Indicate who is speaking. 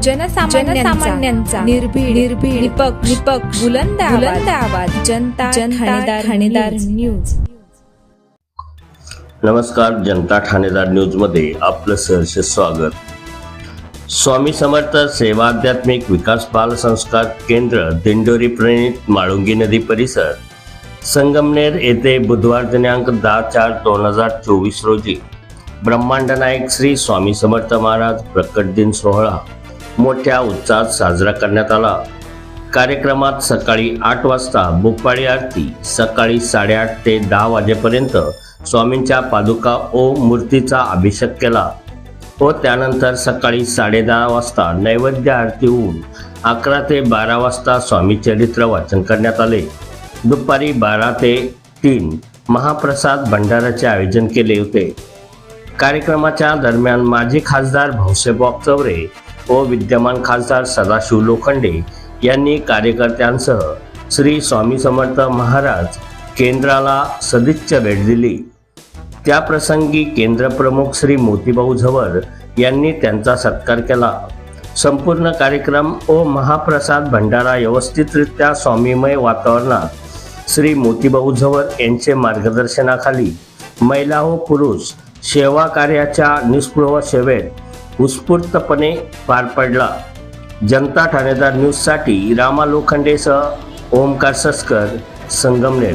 Speaker 1: जनसामान्यांचा निर्भीड निर्भीड निपक्ष निपक्ष बुलंद बुलंद आवाज. जनता जनता ठाणेदार न्यूज.
Speaker 2: नमस्कार जनता ठाणेदार न्यूजमध्ये आपलं सहर्ष स्वागत. स्वामी समर्थ सेवा आध्यात्मिक विकास बाल संस्कार केंद्र दिंडोरी प्रणित माळुंगी नदी परिसर संगमनेर येथे बुधवार दिनांक दहा चार दोन हजार चोवीस रोजी ब्रह्मांड नायक श्री स्वामी समर्थ महाराज प्रकट दिन सोहळा. मोठ्या उत्साहात साजरा करण्यात आला. कार्यक्रमात सकाळी आठ वाजता भोपाळी आरती सकाळी साडेआठ ते दहा वाजेपर्यंत स्वामींच्या पादुका ओ मूर्तीचा अभिषेक केला व त्यानंतर सकाळी साडेदहा वाजता नैवेद्य आरती होऊन अकरा ते बारा वाजता स्वामी चरित्र वाचन करण्यात आले. दुपारी बारा ते तीन महाप्रसाद भंडाराचे आयोजन केले होते. कार्यक्रमाच्या दरम्यान माजी खासदार भाऊसाहेब चौरे व विद्यमान खासदार सदाशिव लोखंडे यांनी कार्यकर्त्यांसह श्री स्वामी समर्थ महाराज केंद्राला सदिच्छा भेट दिली. त्याप्रसंगी केंद्रप्रमुख श्री मोतीभाऊ झवर यांनी त्यांचा सत्कार केला. संपूर्ण कार्यक्रम व महाप्रसाद भंडारा व्यवस्थितरित्या स्वामीमय वातावरणात श्री मोतीभाऊ झवर यांचे मार्गदर्शनाखाली महिला व पुरुष सेवा कार्याच्या निस्पृह सेवेत उत्स्फूर्तपणे पार पडला. जनता ठाणेदार न्यूजसाठी रामा लोखंडेसह ओमकार सस्कर संगमनेर.